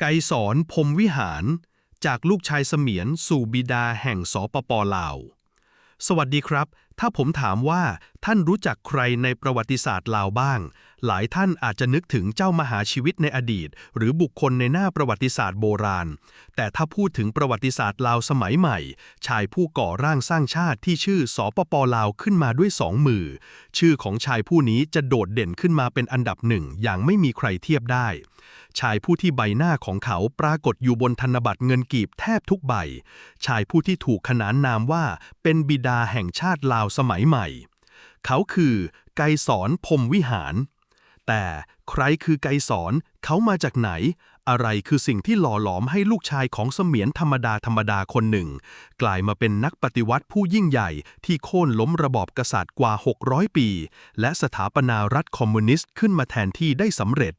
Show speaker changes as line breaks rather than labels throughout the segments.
ไกรสอนพรมวิหาร จากลูกชายเสมียนสู่บิดาแห่งสปปลาว สวัสดีครับ ถ้าผมถามว่าท่านรู้จักใครในประวัติศาสตร์ลาวบ้าง หลายท่านอาจจะนึกถึงเจ้ามหาชีวิตในอดีต หรือบุคคลในหน้าประวัติศาสตร์โบราณ แต่ถ้าพูดถึงประวัติศาสตร์ลาวสมัยใหม่ ชายผู้ก่อร่างสร้างชาติที่ชื่อสปปลาวขึ้นมาด้วยสองมือ ชื่อของชายผู้นี้จะโดดเด่นขึ้นมาเป็นอันดับหนึ่งอย่างไม่มีใครเทียบได้ ชายผู้ที่ใบหน้าของเขาปรากฏอยู่บนธนบัตรเงินกีบแทบทุกใบ ชายผู้ที่ถูกขนานนามว่าเป็นบิดาแห่งชาติลาวสมัยใหม่ เขาคือไกสอนพรมวิหาร แต่ใครคือไกสอนเขามาจากไหน อะไรคือสิ่งที่หล่อหลอมให้ลูกชายของเสมียนธรรมดาธรรมดาคนหนึ่ง กลายมาเป็นนักปฏิวัติผู้ยิ่งใหญ่ที่โค่นล้มระบอบกษัตริย์กว่า 600 ปี และสถาปนารัฐคอมมิวนิสต์ขึ้นมาแทนที่ได้สำเร็จ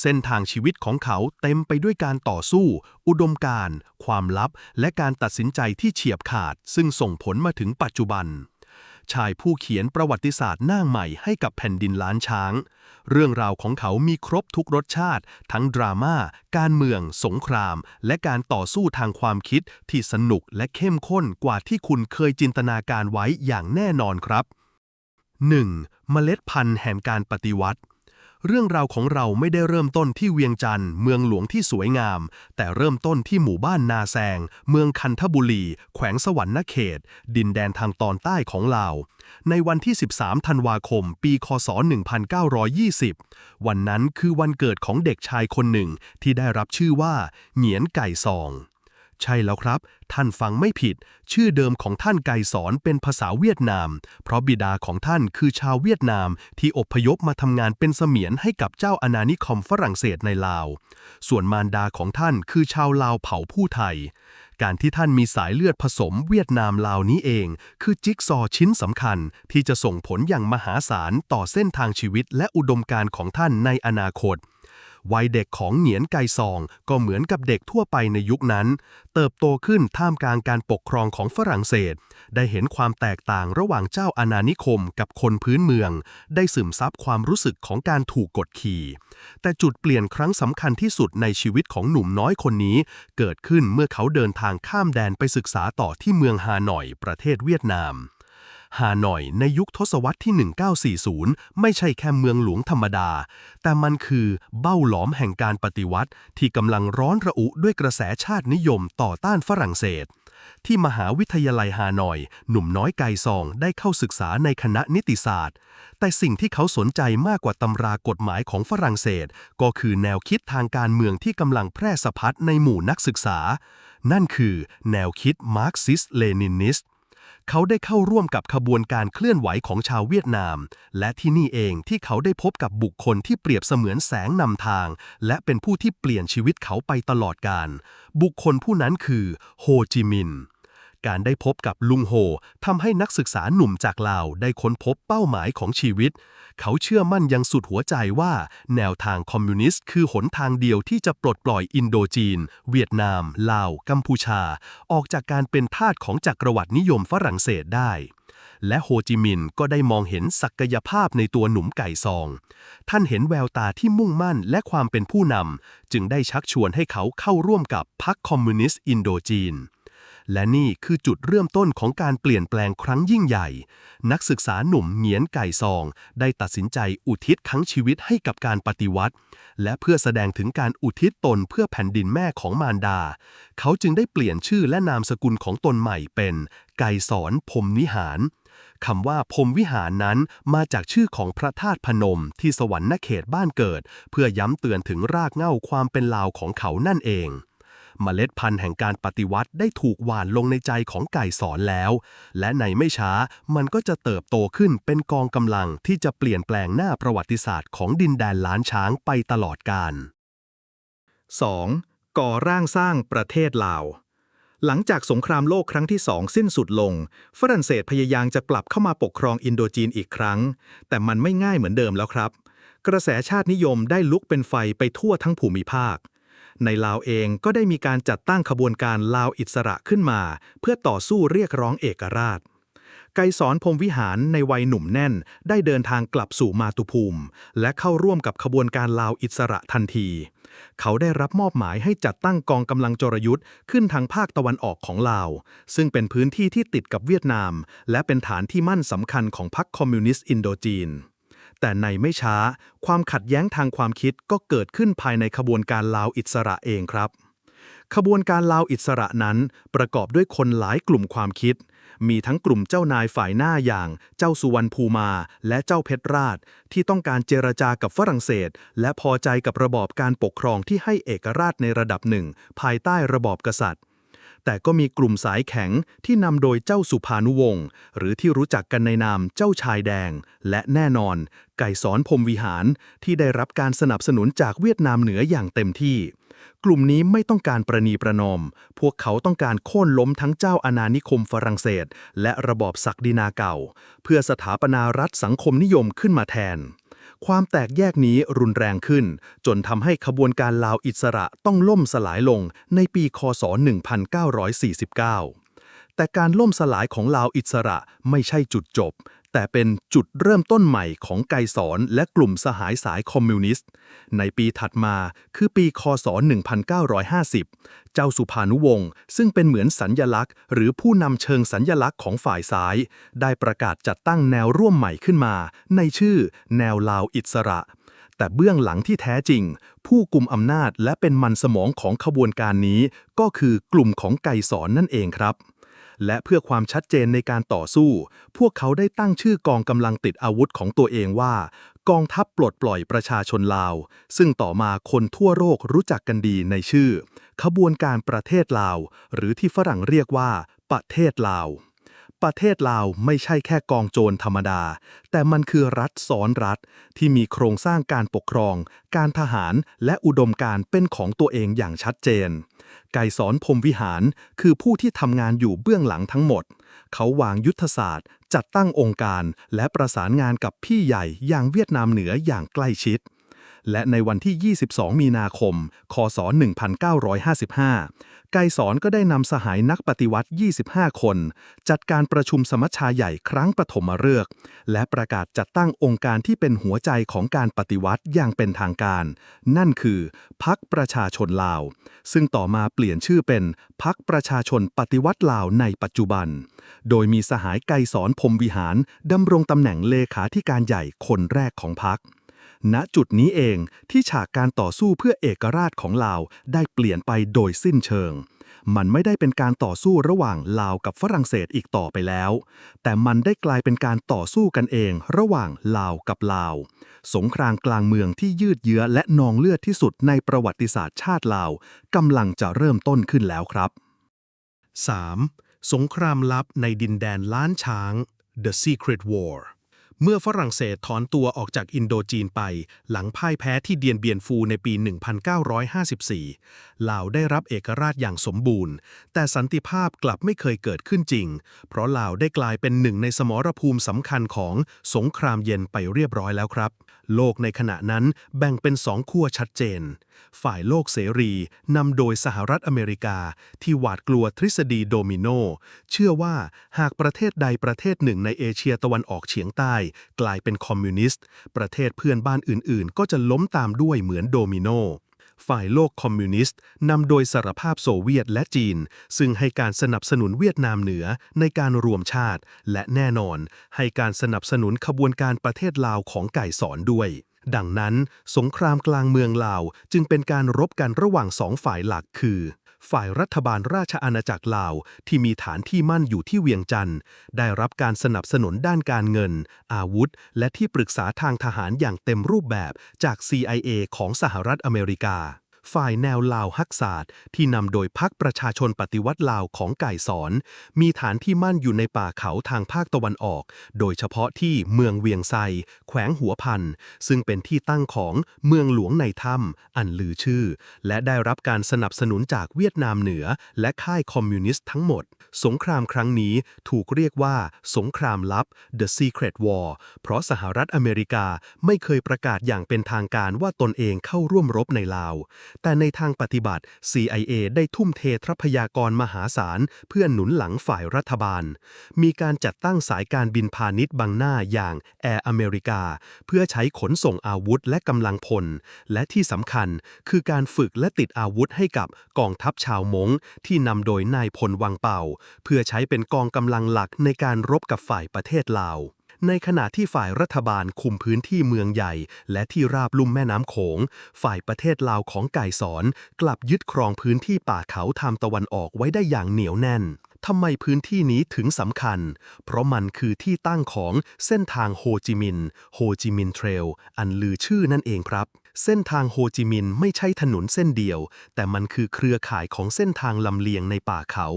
เส้นทางชีวิตของเขาเต็มไปด้วยการต่อสู้ อุดมการณ์ ความลับ และการตัดสินใจที่เฉียบขาด ซึ่งส่งผลมาถึงปัจจุบัน ชายผู้เขียนประวัติศาสตร์หน้าใหม่ให้กับแผ่นดินล้านช้าง เรื่องราวของเขามีครบทุกรสชาติ ทั้งดราม่า การเมือง สงคราม และการต่อสู้ทางความคิดที่สนุกและเข้มข้นกว่าที่คุณเคยจินตนาการไว้อย่างแน่นอนครับ 1. เมล็ดพันธุ์แห่งการปฏิวัติ เรื่องราวของเราไม่ได้เริ่มต้นที่เวียงจันทร์เมืองหลวงที่สวยงาม แต่เริ่มต้นที่หมู่บ้านนาแซง เมืองคันธบุรี แขวงสวรรณเขต ดินแดนทางตอนใต้ของลาว ในวันที่ 13 ธันวาคม ปีคศ 1920 วันนั้นคือวันเกิดของเด็กชายคนหนึ่งที่ได้รับชื่อว่าเหงียนไก่ซอง ใช่แล้วครับ ท่านฟังไม่ผิด ชื่อเดิมของท่านไกสอนเป็นภาษาเวียดนาม เพราะบิดาของท่านคือชาวเวียดนาม ที่อพยพมาทำงานเป็นเสมียนให้กับเจ้าอาณานิคมฝรั่งเศสในลาว ส่วนมารดาของท่านคือชาวลาวเผ่าผู้ไทย การที่ท่านมีสายเลือดผสมเวียดนามลาวนี้เอง คือจิ๊กซอชิ้นสำคัญ ที่จะส่งผลอย่างมหาศาลต่อเส้นทางชีวิตและอุดมการณ์ของท่านในอนาคต วัยเด็กของเหนียนไกซองก็เหมือนกับเด็กทั่วไปในยุคนั้น เติบโตขึ้นท่ามกลางการปกครองของฝรั่งเศส ได้เห็นความแตกต่างระหว่างเจ้าอาณานิคมกับคนพื้นเมือง ได้ซึมซับความรู้สึกของการถูกกดขี่ แต่จุดเปลี่ยนครั้งสำคัญที่สุดในชีวิตของหนุ่มน้อยคนนี้ เกิดขึ้นเมื่อเขาเดินทางข้ามแดนไปศึกษาต่อที่เมืองฮานอย ประเทศเวียดนาม ฮานอยในยุคทศวรรษที่ 1940 ไม่ใช่แค่เมืองหลวงธรรมดา แต่มันคือเบ้าหลอมแห่งการปฏิวัติ ที่กำลังร้อนระอุด้วยกระแสชาตินิยมต่อต้านฝรั่งเศส ที่มหาวิทยาลัยฮานอย หนุ่มน้อยไกซองได้เข้าศึกษาในคณะนิติศาสตร์ แต่สิ่งที่เขาสนใจมากกว่าตำรากฎหมายของฝรั่งเศส ก็คือแนวคิดทางการเมืองที่กำลังแพร่สะพัดในหมู่นักศึกษา นั่นคือ แนวคิดมาร์กซิสเลนินิสต์ เขาได้เข้าร่วมกับขบวนการเคลื่อนไหวของชาวเวียดนาม และที่นี่เองที่เขาได้พบกับบุคคลที่เปรียบเสมือนแสงนำทาง และเป็นผู้ที่เปลี่ยนชีวิตเขาไปตลอดกาลบุคคลผู้นั้นคือโฮจิมินห์ การได้พบกับลุงโฮทำให้นักศึกษาหนุ่มจากลาวได้ค้นพบเป้าหมายของชีวิต เขาเชื่อมั่นอยังสุดหัวใจว่า แนวทางคอมมิวนิสต์คือหนทางเดียวที่จะปลดปล่อยอินโดจีน เวียดนาม ลาว กัมพูชา ออกจากการเป็นทาสของจักรวรรดินิยมฝรั่งเศสได้และโฮจิมินห์ก็ได้มองเห็นศักยภาพในตัวหนุ่มไก่ซอง ท่านเห็นแววตาที่มุ่งมั่นและความเป็นผู้นำ จึงได้ชักชวนให้เขาเข้าร่วมกับพรรคคอมมิวนิสต์อินโดจีน และนี่คือจุดเริ่มต้นของการเปลี่ยนแปลงครั้งยิ่งใหญ่ นักศึกษาหนุ่มเหงียนไก่ซอง ได้ตัดสินใจอุทิศทั้งชีวิตให้กับการปฏิวัติ และเพื่อแสดงถึงการอุทิศตนเพื่อแผ่นดินแม่ของมารดา เขาจึงได้เปลี่ยนชื่อและนามสกุลของตนใหม่เป็น ไก่สอนพรมนิหารคำว่าพรมวิหารนั้นมาจากชื่อของพระธาตุพนมที่สวรรณเขตบ้านเกิด เพื่อย้ำเตือนถึงรากเหง้าความเป็นลาวของเขานั่นเอง เมล็ดพันธุ์แห่งการปฏิวัติได้ถูกหว่านลงในใจของไก่สอนแล้ว และในไม่ช้ามันก็จะเติบโตขึ้นเป็นกองกำลังที่จะเปลี่ยนแปลงหน้าประวัติศาสตร์ของดินแดนล้านช้างไปตลอดกาล
2. ก่อร่างสร้างประเทศลาว หลังจากสงครามโลกครั้งที่สองสิ้นสุดลง ฝรั่งเศสพยายามจะกลับเข้ามาปกครองอินโดจีนอีกครั้ง แต่มันไม่ง่ายเหมือนเดิมแล้วครับ กระแสชาตินิยมได้ลุกเป็นไฟไปทั่วทั้งภูมิภาค ในลาวเองก็ได้มีการจัดตั้งขบวนการลาวอิสระขึ้นมา เพื่อต่อสู้เรียกร้องเอกราช ไกรสอนพรมวิหารในวัยหนุ่มแน่น ได้เดินทางกลับสู่มาตุภูมิ และเข้าร่วมกับขบวนการลาวอิสระทันที เขาได้รับมอบหมายให้จัดตั้งกองกำลังจรยุทธ์ขึ้นทางภาคตะวันออกของลาว ซึ่งเป็นพื้นที่ที่ติดกับเวียดนาม และเป็นฐานที่มั่นสำคัญของพรรคคอมมิวนิสต์อินโดจีน แต่ในไม่ช้า ความขัดแย้งทางความคิดก็เกิดขึ้นภายในขบวนการลาวอิสระเองครับ ขบวนการลาวอิสระนั้นประกอบด้วยคนหลายกลุ่มความคิด มีทั้งกลุ่มเจ้านายฝ่ายหน้าอย่าง เจ้าสุวรรณภูมา และเจ้าเพชรราช ที่ต้องการเจรจากับฝรั่งเศส และพอใจกับระบอบการปกครองที่ให้เอกราชในระดับหนึ่ง ภายใต้ระบอบกษัตริย์ แต่ก็มีกลุ่มสายแข็งที่นำโดยเจ้าสุภานุวงศ์หรือที่รู้จักกันในนามเจ้าชายแดง และแน่นอน ไก่สอนพรมวิหาร ที่ได้รับการสนับสนุนจากเวียดนามเหนืออย่างเต็มที่ กลุ่มนี้ไม่ต้องการประนีประนอม พวกเขาต้องการโค่นล้มทั้งเจ้าอาณานิคมฝรั่งเศส และระบอบศักดินาเก่า เพื่อสถาปนารัฐสังคมนิยมขึ้นมาแทน ความแตกแยกนี้รุนแรงขึ้น จนทำให้ขบวนการลาวอิสระต้องล่มสลายลงในปีคศ 1949 แต่การล่มสลายของลาวอิสระไม่ใช่จุดจบ แต่เป็นจุดเริ่มต้นใหม่ของไกรสอนและกลุ่มสหายสายคอมมิวนิสต์ ในปีถัดมาคือปีคศ 1950 เจ้าสุภานุวงศ์ซึ่งเป็นเหมือนสัญญลักษณ์ หรือผู้นำเชิงสัญญลักษณ์ของฝ่ายซ้าย ได้ประกาศจัดตั้งแนวร่วมใหม่ขึ้นมา ในชื่อ แนวลาวอิสระ แต่เบื้องหลังที่แท้จริง ผู้กุมอำนาจและเป็นมันสมองของขบวนการนี้ ก็คือกลุ่มของไก่สอนนั่นเองครับ และเพื่อความชัดเจนในการต่อสู้ พวกเขาได้ตั้งชื่อกองกำลังติดอาวุธของตัวเองว่า กองทัพปลดปล่อยประชาชนลาว ซึ่งต่อมาคนทั่วโลกรู้จักกันดีในชื่อ ขบวนการประเทศลาว หรือที่ฝรั่งเรียกว่า ประเทศลาว ประเทศลาวไม่ใช่แค่กองโจรธรรมดา แต่มันคือรัฐซ้อนรัฐที่มีโครงสร้างการปกครอง การทหารและอุดมการเป็นของตัวเองอย่างชัดเจน ไก่สอนพรมวิหารคือผู้ที่ทำงานอยู่เบื้องหลังทั้งหมด เขาวางยุทธศาสตร์ จัดตั้งองค์การ และประสานงานกับพี่ใหญ่อย่างเวียดนามเหนืออย่างใกล้ชิด และในวันที่ 22 มีนาคม คศ 1955 ไกรสอนก็ได้นำสหายนักปฏิวัติ 25 คน จัดการประชุมสมัชชาใหญ่ครั้งปฐมฤกษ์และประกาศจัดตั้งองค์การที่เป็นหัวใจของการปฏิวัติอย่างเป็นทางการ นั่นคือพักประชาชนลาว ซึ่งต่อมาเปลี่ยนชื่อเป็นพักประชาชนปฏิวัติลาวในปัจจุบัน โดยมีสหายไกรสอนพรมวิหารดำรงตำแหน่งเลขาธิการใหญ่คนแรกของพัก ณจุดนี้เองที่ฉากการต่อสู้เพื่อเอกราชของลาวได้เปลี่ยนไปโดยสิ้นเชิง มันไม่ได้เป็นการต่อสู้ระหว่างลาวกับฝรั่งเศสอีกต่อไปแล้ว แต่มันได้กลายเป็นการต่อสู้กันเองระหว่างลาวกับลาว สงครามกลางเมืองที่ยืดเยื้อและนองเลือดที่สุดในประวัติศาสตร์ชาติลาวกำลังจะเริ่มต้นขึ้นแล้วครับ
3. สงครามลับในดินแดนล้านช้าง The Secret War เมื่อฝรั่งเศสถอนตัวออกจากอินโดจีนไป หลังพ่ายแพ้ที่เดียนเบียนฟูในปี 1954 ลาวได้รับเอกราชอย่างสมบูรณ์ แต่สันติภาพกลับไม่เคยเกิดขึ้นจริง เพราะลาวได้กลายเป็นหนึ่งในสมรภูมิสำคัญของสงครามเย็นไปเรียบร้อยแล้วครับ โลกในขณะนั้นแบ่งเป็นสองขั้วชัดเจน ฝ่ายโลกเสรีนำโดยสหรัฐอเมริกา ที่หวาดกลัวทฤษฎีโดมิโน เชื่อว่าหากประเทศใดประเทศหนึ่งในเอเชียตะวันออกเฉียงใต้ กลายเป็นคอมมิวนิสต์ ประเทศเพื่อนบ้านอื่นๆ ก็จะล้มตามด้วยเหมือนโดมิโน ฝ่ายโลกคอมมิวนิสต์นำโดยสหภาพโซเวียตและจีน ซึ่งให้การสนับสนุนเวียดนามเหนือในการรวมชาติ และแน่นอน ให้การสนับสนุนขบวนการประเทศลาวของไก่สอนด้วย ดังนั้น สงครามกลางเมืองลาวจึงเป็นการรบกันระหว่างสองฝ่ายหลักคือ ฝ่ายรัฐบาลราชอาณาจักรลาว ที่มีฐานที่มั่นอยู่ที่เวียงจันทร์ ได้รับการสนับสนุนด้านการเงิน อาวุธ และที่ปรึกษาทางทหารอย่างเต็มรูปแบบจาก CIA ของสหรัฐอเมริกา ฝ่ายแนวลาวฮักศาสตร์ที่นำโดยพักประชาชนปฏิวัติลาวของไก่สอน มีฐานที่มั่นอยู่ในป่าเขาทางภาคตะวันออก โดยเฉพาะที่เมืองเวียงไซ แขวงหัวพัน ซึ่งเป็นที่ตั้งของเมืองหลวงในถ้ำอันลือชื่อ และได้รับการสนับสนุนจากเวียดนามเหนือ และค่ายคอมมิวนิสต์ทั้งหมด สงครามครั้งนี้ถูกเรียกว่า สงครามลับ The Secret War เพราะสหรัฐอเมริกาไม่เคยประกาศอย่างเป็นทางการว่าตนเองเข้าร่วมรบในลาวแต่ในทางปฏิบัติ CIA ได้ทุ่มเททรัพยากรมหาศาล เพื่อหนุนหลังฝ่ายรัฐบาล มีการจัดตั้งสายการบินพาณิชย์บังหน้าอย่างแอร์อเมริกาเพื่อใช้ขนส่งอาวุธและกำลังพล และที่สำคัญคือการฝึกและติดอาวุธให้กับกองทัพชาวมงที่นำโดยนายพลวังเป่า เพื่อใช้เป็นกองกำลังหลักในการรบกับฝ่ายประเทศลาว ในขณะที่ฝ่ายรัฐบาลคุมพื้นที่เมืองใหญ่ และที่ราบลุ่มแม่น้ำโขง ฝ่ายประเทศลาวของไก่สอน กลับยึดครองพื้นที่ป่าเขาทางตะวันออกไว้ได้อย่างเหนียวแน่นทำไมพื้นที่นี้ถึงสำคัญ เพราะมันคือที่ตั้งของเส้นทางโฮจิมินห์ โฮจิมินห์เทรล อันลือชื่อนั่นเองครับ เส้นทางโฮจิมินห์ไม่ใช่ถนนเส้นเดียว แต่มันคือเครือข่ายของเส้นทางลำเลียงในป่าเขา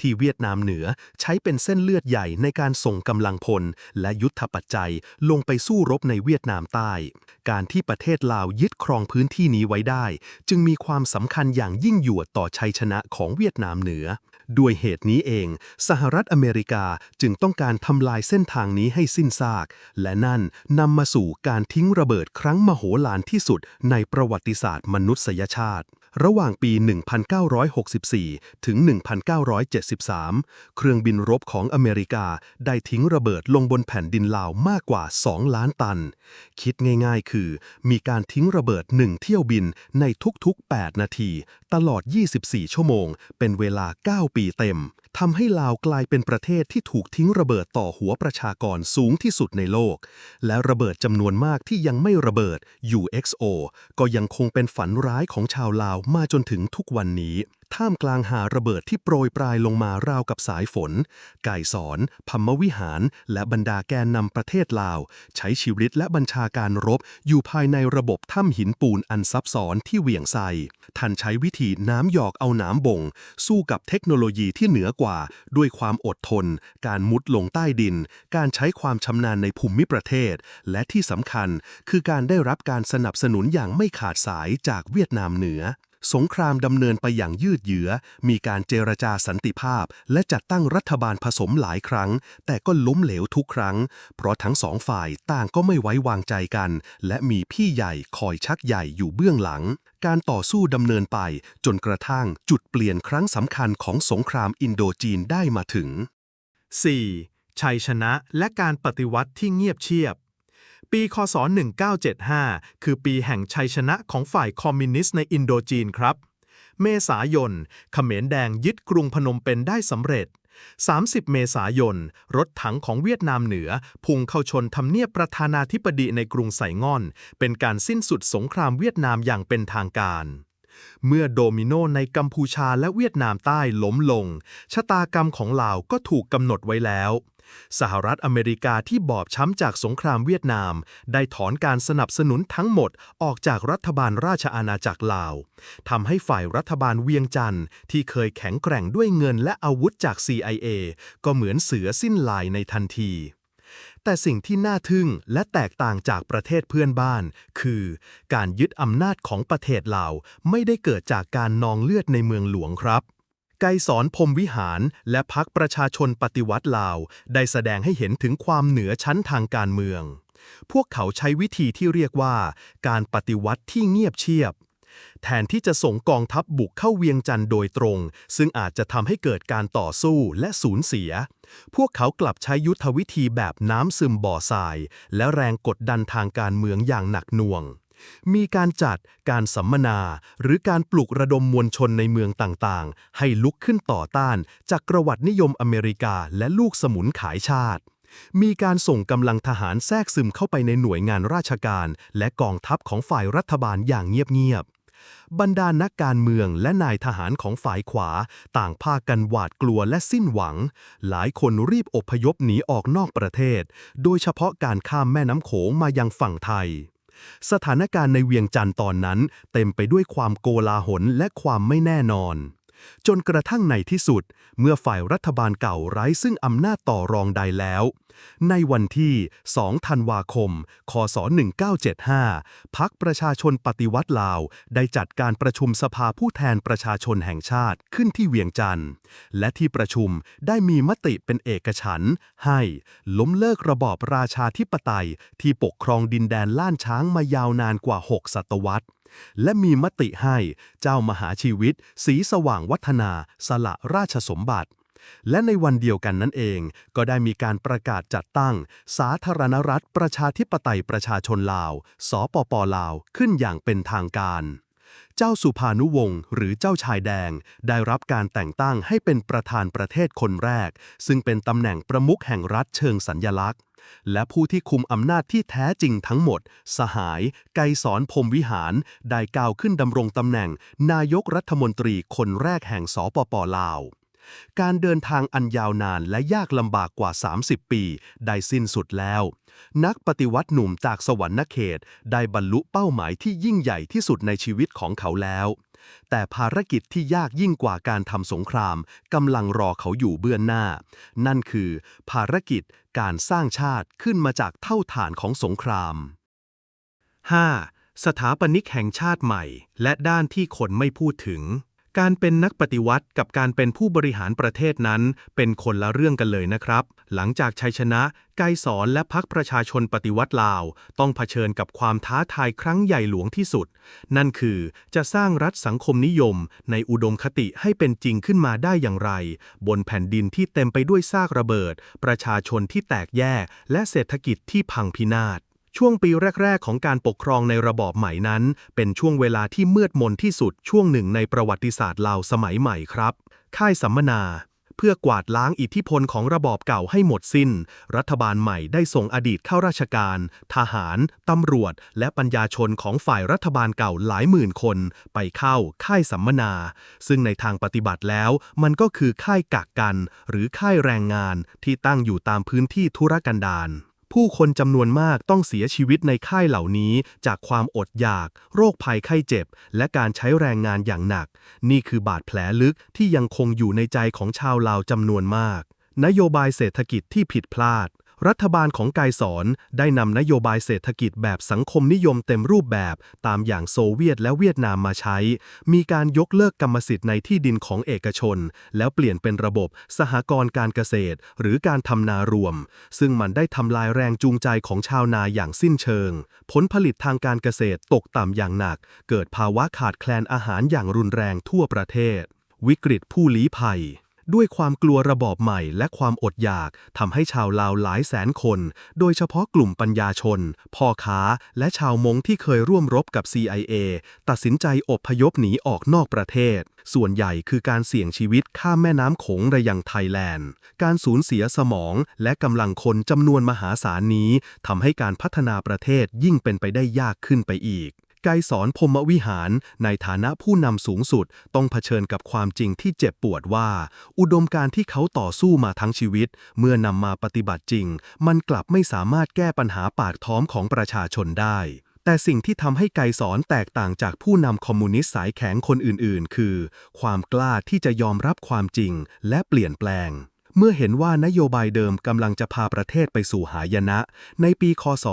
ที่เวียดนามเหนือใช้เป็นเส้นเลือดใหญ่ในการส่งกำลังพล และยุทธปัจจัยลงไปสู้รบในเวียดนามใต้ การที่ประเทศลาวยึดครองพื้นที่นี้ไว้ได้ จึงมีความสำคัญอย่างยิ่งยวดต่อชัยชนะของเวียดนามเหนือ ด้วยเหตุนี้เอง สหรัฐอเมริกาจึงต้องการทำลายเส้นทางนี้ให้สิ้นซาก และนั่นนำมาสู่การทิ้งระเบิดครั้งมโหฬารที่สุดในประวัติศาสตร์มนุษยชาติ ระหว่างปี 1964 ถึง 1973 เครื่องบินรบของอเมริกาได้ทิ้งระเบิดลงบนแผ่นดินลาวมากกว่า 2 ล้านตัน คิดง่ายๆ คือ มีการทิ้งระเบิด 1 เที่ยวบินในทุกๆ 8 นาที ตลอด 24 ชั่วโมง เป็นเวลา 9 ปีเต็ม ทำให้ลาวกลายเป็นประเทศที่ถูกทิ้งระเบิดต่อหัวประชากรสูงที่สุดในโลก และระเบิดจำนวนมากที่ยังไม่ระเบิด UXO ก็ยังคงเป็นฝันร้ายของชาวลาวมาจนถึงทุกวันนี้ ท่ามกลางหาระเบิดที่โปรยปลายลงมาราวกับสายฝน ไก่สอนพัมมวิหาร และบรรดาแกนนำประเทศลาว ใช้ชีวิตและบัญชาการรบอยู่ภายในระบบถ้ำหินปูนอันซับซ้อนที่เวียงไซท่านใช้วิธีน้ำหยอกเอาน้ำบ่ง สู้กับเทคโนโลยีที่เหนือกว่า ด้วยความอดทน การมุดลงใต้ดิน การใช้ความชำนาญในภูมิประเทศ และที่สำคัญคือการได้รับการสนับสนุนอย่างไม่ขาดสายจากเวียดนามเหนือ สงครามดำเนินไปอย่างยืดเยื้อ มีการเจรจาสันติภาพ และจัดตั้งรัฐบาลผสมหลายครั้ง แต่ก็ล้มเหลวทุกครั้ง เพราะทั้งสองฝ่ายต่างก็ไม่ไว้วางใจกัน และมีพี่ใหญ่คอยชักใหญ่อยู่เบื้องหลัง การต่อสู้ดำเนินไป จนกระทั่งจุดเปลี่ยนครั้งสำคัญของสงครามอินโดจีนได้มาถึง 4. ชัยชนะและการปฏิวัติที่เงียบเชียบ ปีคศ 1975 คือปีแห่งชัยชนะของฝ่ายคอมมิวนิสต์ในอินโดจีนครับ เมษายนเขมรแดงยึดกรุงพนมเปญได้สำเร็จ 30 เมษายน รถถังของเวียดนามเหนือ พุ่งเข้าชนทำเนียบประธานาธิบดีในกรุงไสงอน เป็นการสิ้นสุดสงครามเวียดนามอย่างเป็นทางการเมื่อโดมิโนในกัมพูชาและเวียดนามใต้ล้มลง ชะตากรรมของลาวก็ถูกกำหนดไว้แล้ว สหรัฐอเมริกาที่บอบช้ำจากสงครามเวียดนาม ได้ถอนการสนับสนุนทั้งหมดออกจากรัฐบาลราชอาณาจักรลาวทำให้ฝ่ายรัฐบาลเวียงจันทร์ที่เคยแข็งแกร่งด้วยเงินและอาวุธจาก CIA ก็เหมือนเสือสิ้นลายในทันทีแต่สิ่งที่น่าทึ่งและแตกต่างจากประเทศเพื่อนบ้าน คือ การยึดอำนาจของประเทศลาวไม่ได้เกิดจากการนองเลือดในเมืองหลวงครับ ไกรสอนพรมวิหารและพักประชาชนปฏิวัติลาว ได้แสดงให้เห็นถึงความเหนือชั้นทางการเมือง พวกเขาใช้วิธีที่เรียกว่า การปฏิวัติที่เงียบเชียบ แทนที่จะส่งกองทัพบุกเข้าเวียงจันทร์โดยตรง ซึ่งอาจจะทำให้เกิดการต่อสู้และสูญเสีย พวกเขากลับใช้ยุทธวิธีแบบน้ำซึมบ่อทราย และแรงกดดันทางการเมืองอย่างหนักหน่วง มีการจัดการสัมมนา หรือการปลุกระดมมวลชนในเมืองต่างๆ ให้ลุกขึ้นต่อต้านจากกระวัตินิยมอเมริกาและลูกสมุนขายชาติ มีการส่งกำลังทหารแทรกซึมเข้าไปในหน่วยงานราชการ และกองทัพของฝ่ายรัฐบาลอย่างเงียบๆบรรดานักการเมืองและนายทหารของฝ่ายขวา ต่างพากันหวาดกลัวและสิ้นหวัง หลายคนรีบอพยพหนีออกนอกประเทศ โดยเฉพาะการข้ามแม่น้ำโขงมายังฝั่งไทย สถานการณ์ในเวียงจันทร์ตอนนั้นเต็มไปด้วยความโกลาหลและความไม่แน่นอน จนกระทั่งในที่สุด เมื่อฝ่ายรัฐบาลเก่าไร้ซึ่งอำนาจต่อรองใดแล้ว ในวันที่ 2 ธันวาคม คศ 1975 พักประชาชนปฏิวัติลาว ได้จัดการประชุมสภาผู้แทนประชาชนแห่งชาติขึ้นที่เวียงจันทร์ และที่ประชุมได้มีมติเป็นเอกฉันท์ให้ ล้มเลิกระบอบราชาธิปไตยที่ปกครองดินแดนล้านช้างมายาวนานกว่า 6 ศตวรรษและมีมติให้เจ้ามหาชีวิตศรีสว่างวัฒนาสละราชสมบัติ และในวันเดียวกันนั้นเอง ก็ได้มีการประกาศจัดตั้ง สาธารณรัฐประชาธิปไตยประชาชนลาว สปปลาวขึ้นอย่างเป็นทางการ เจ้าสุภานุวงศ์หรือเจ้าชายแดง ได้รับการแต่งตั้งให้เป็นประธานประเทศคนแรก ซึ่งเป็นตำแหน่งประมุขแห่งรัฐเชิงสัญญลักษณ์ และผู้ที่คุมอำนาจที่แท้จริงทั้งหมด สหาย ไกสอนพรมวิหาร ได้ก้าวขึ้นดำรงตำแหน่ง นายกรัฐมนตรีคนแรกแห่งสปปลาว การเดินทางอันยาวนานและยากลำบากกว่า 30 ปี ได้สิ้นสุดแล้ว นักปฏิวัติหนุ่มจากสวรรณเขต ได้บรรลุเป้าหมายที่ยิ่งใหญ่ที่สุดในชีวิตของเขาแล้วแต่ภารกิจที่ยากยิ่งกว่าการทำสงครามกำลังรอเขาอยู่เบื้องหน้า นั่นคือภารกิจ การสร้างชาติขึ้นมาจากเท่าฐานของสงคราม 5. สถาปนิกแห่งชาติใหม่ และด้านที่คนไม่พูดถึง การเป็นนักปฏิวัติกับการเป็นผู้บริหารประเทศนั้น เป็นคนละเรื่องกันเลยนะครับ หลังจากชัยชนะ ไกสอนและพักประชาชนปฏิวัติลาว ต้องเผชิญกับความท้าทายครั้งใหญ่หลวงที่สุด นั่นคือจะสร้างรัฐสังคมนิยม ในอุดมคติให้เป็นจริงขึ้นมาได้อย่างไร บนแผ่นดินที่เต็มไปด้วยซากระเบิด ประชาชนที่แตกแยกและเศรษฐกิจที่พังพินาศ ช่วงปีแรก ๆ ของการปกครองในระบอบใหม่นั้น เป็นช่วงเวลาที่มืดมนที่สุดช่วงหนึ่งในประวัติศาสตร์ลาวสมัยใหม่ครับ ค่ายสัมมนา เพื่อกวาดล้างอิทธิพลของระบอบเก่าให้หมดสิ้น รัฐบาลใหม่ได้ส่งอดีตข้าราชการ ทหาร ตำรวจ และปัญญาชนของฝ่ายรัฐบาลเก่าหลายหมื่นคน ไปเข้าค่ายสัมมนา ซึ่งในทางปฏิบัติแล้ว มันก็คือค่ายกักกัน หรือค่ายแรงงานที่ตั้งอยู่ตามพื้นที่ธุรกันดาร ผู้คนจำนวนมากต้องเสียชีวิตในค่ายเหล่านี้ จากความอดอยาก โรคภัยไข้เจ็บ และการใช้แรงงานอย่างหนัก นี่คือบาดแผลลึกที่ยังคงอยู่ในใจของชาวลาวจำนวนมาก นโยบายเศรษฐกิจที่ผิดพลาด รัฐบาลของไกรสอนได้นำนโยบายเศรษฐกิจแบบสังคมนิยมเต็มรูปแบบตามอย่างโซเวียตและเวียดนามมาใช้ มีการยกเลิกกรรมสิทธิ์ในที่ดินของเอกชน แล้วเปลี่ยนเป็นระบบสหกรณ์การเกษตร หรือการทำนารวม ซึ่งมันได้ทำลายแรงจูงใจของชาวนาอย่างสิ้นเชิง ผลผลิตทางการเกษตรตกต่ำอย่างหนัก เกิดภาวะขาดแคลนอาหารอย่างรุนแรงทั่วประเทศ วิกฤตผู้ลี้ภัย ด้วยความกลัวระบอบใหม่และความอดอยากทำให้ชาวลาวหลายแสนคน โดยเฉพาะกลุ่มปัญญาชน พ่อค้า และชาวมงที่เคยร่วมรบกับ CIA ตัดสินใจอพยพหนีออกนอกประเทศ ส่วนใหญ่คือการเสี่ยงชีวิตข้ามแม่น้ำโขงระยังไทยแลนด์ การสูญเสียสมองและกำลังคนจำนวนมหาศาลนี้ทำให้การพัฒนาประเทศยิ่งเป็นไปได้ยากขึ้นไปอีก ไกรสอนพมวิหารในฐานะผู้นำสูงสุดต้องเผชิญกับความจริงที่เจ็บปวดว่า อุดมการที่เขาต่อสู้มาทั้งชีวิต เมื่อนำมาปฏิบัติจริง มันกลับไม่สามารถแก้ปัญหาปากท้องของประชาชนได้แต่สิ่งที่ทำให้ไกสอนแตกต่างจากผู้นำคอมมิวนิสต์สายแข็งคนอื่นๆ คือ ความกล้าที่จะยอมรับความจริงและเปลี่ยนแปลง เมื่อเห็นว่านโยบายเดิมกำลังจะพาประเทศไปสู่หายนะ ในปีคศ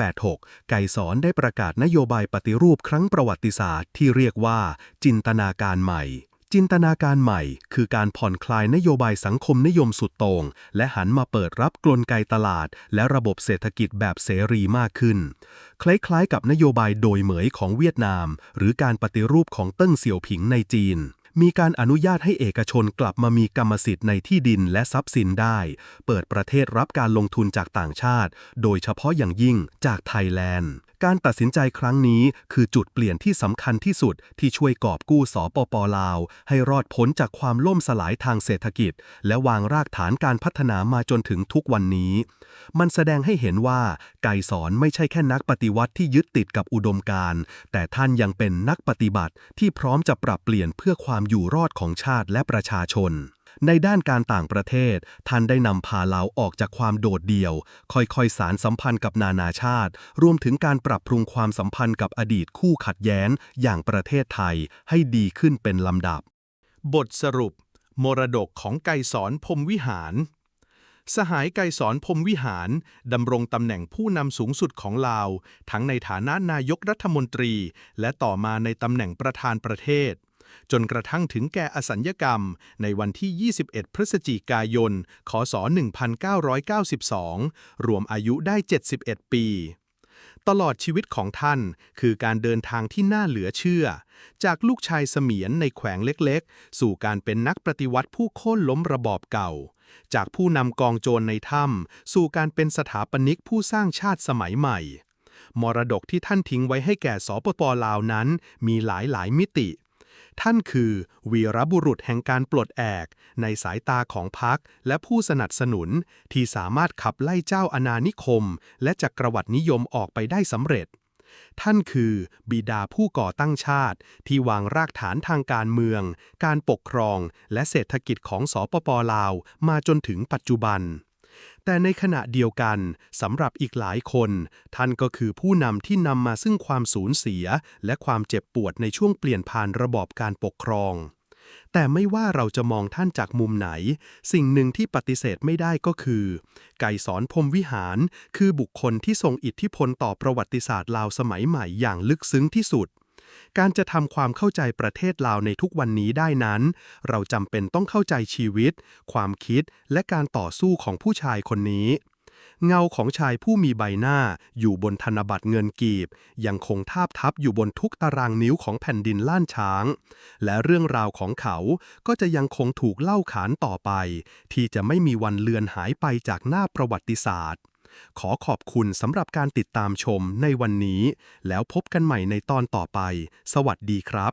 1986 ไก่สอนได้ประกาศนโยบายปฏิรูปครั้งประวัติศาสตร์ที่เรียกว่า จินตนาการใหม่ จินตนาการใหม่ คือการผ่อนคลายนโยบายสังคมนิยมสุดโต่งและหันมาเปิดรับกลไกตลาด และระบบเศรษฐกิจแบบเสรีมากขึ้น คล้ายๆ กับนโยบายโดยเหมยของเวียดนาม หรือการปฏิรูปของเติ้งเสี่ยวผิงในจีน มีการอนุญาตให้เอกชนกลับมามีกรรมสิทธิ์ในที่ดินและทรัพย์สินได้ เปิดประเทศรับการลงทุนจากต่างชาติ โดยเฉพาะอย่างยิ่งจากไทยแลนด์ การตัดสินใจครั้งนี้คือจุดเปลี่ยนที่สำคัญที่สุดที่ช่วยกอบกู้สปปลาว ให้รอดพ้นจากความล่มสลายทางเศรษฐกิจ และวางรากฐานการพัฒนามาจนถึงทุกวันนี้ มันแสดงให้เห็นว่า ไก่สอนไม่ใช่แค่นักปฏิวัติที่ยึดติดกับอุดมการณ์แต่ท่านยังเป็นนักปฏิบัติที่พร้อมจะปรับเปลี่ยนเพื่อความอยู่รอดของชาติและประชาชน ในด้านการต่างประเทศ ท่านได้นำพาลาวออกจากความโดดเดี่ยว ค่อยๆ สารสัมพันธ์กับนานาชาติ รวมถึงการปรับปรุงความสัมพันธ์กับอดีตคู่ขัดแย้ง อย่างประเทศไทยให้ดีขึ้นเป็นลำดับ บทสรุป มรดกของไกรสอนพรมวิหาร สหายไกรสอนพรมวิหารดำรงตำแหน่งผู้นำสูงสุดของลาว ทั้งในฐานะนายกรัฐมนตรี และต่อมาในตำแหน่งประธานประเทศ จนกระทั่งถึงแก่อสัญญกรรม ในวันที่ 21 พฤศจิกายน คศ 1992 รวมอายุได้ 71 ปีตลอดชีวิตของท่านคือการเดินทางที่น่าเหลือเชื่อ จากลูกชายเสมียนในแขวงเล็กๆ สู่การเป็นนักปฏิวัติผู้โค่นล้มระบอบเก่า จากผู้นำกองโจรในถ้ำสู่การเป็นสถาปนิกผู้สร้างชาติสมัยใหม่ มรดกที่ท่านทิ้งไว้ให้แก่สปปลาวนั้นมีหลายหลายมิติ ท่านคือวีรบุรุษแห่งการปลดแอก ในสายตาของพรรคและผู้สนับสนุน ที่สามารถขับไล่เจ้าอาณานิคม และจักรวรรดินิยมออกไปได้สำเร็จ ท่านคือบิดาผู้ก่อตั้งชาติ ที่วางรากฐานทางการเมือง การปกครอง และเศรษฐกิจของสปปลาว มาจนถึงปัจจุบัน แต่ในขณะเดียวกันสำหรับอีกหลายคน ท่านก็คือผู้นำที่นำมาซึ่งความสูญเสีย และความเจ็บปวดในช่วงเปลี่ยนผ่านระบอบการปกครอง แต่ไม่ว่าเราจะมองท่านจากมุมไหน สิ่งหนึ่งที่ปฏิเสธไม่ได้ก็คือ ไก่สอนพรมวิหาร คือบุคคลที่ทรงอิทธิพลต่อประวัติศาสตร์ลาวสมัยใหม่อย่างลึกซึ้งที่สุด การจะทำความเข้าใจประเทศลาวในทุกวันนี้ได้นั้น เราจำเป็นต้องเข้าใจชีวิต ความคิด และการต่อสู้ของผู้ชายคนนี้ เงาของชายผู้มีใบหน้าอยู่บนธนบัตรเงินกีบ ยังคงทาบทับอยู่บนทุกตารางนิ้วของแผ่นดินล้านช้าง และเรื่องราวของเขาก็จะยังคงถูกเล่าขานต่อไป ที่จะไม่มีวันเลือนหายไปจากหน้าประวัติศาสตร์ ขอขอบคุณสำหรับการติดตามชมในวันนี้ แล้วพบกันใหม่ในตอนต่อไป สวัสดีครับ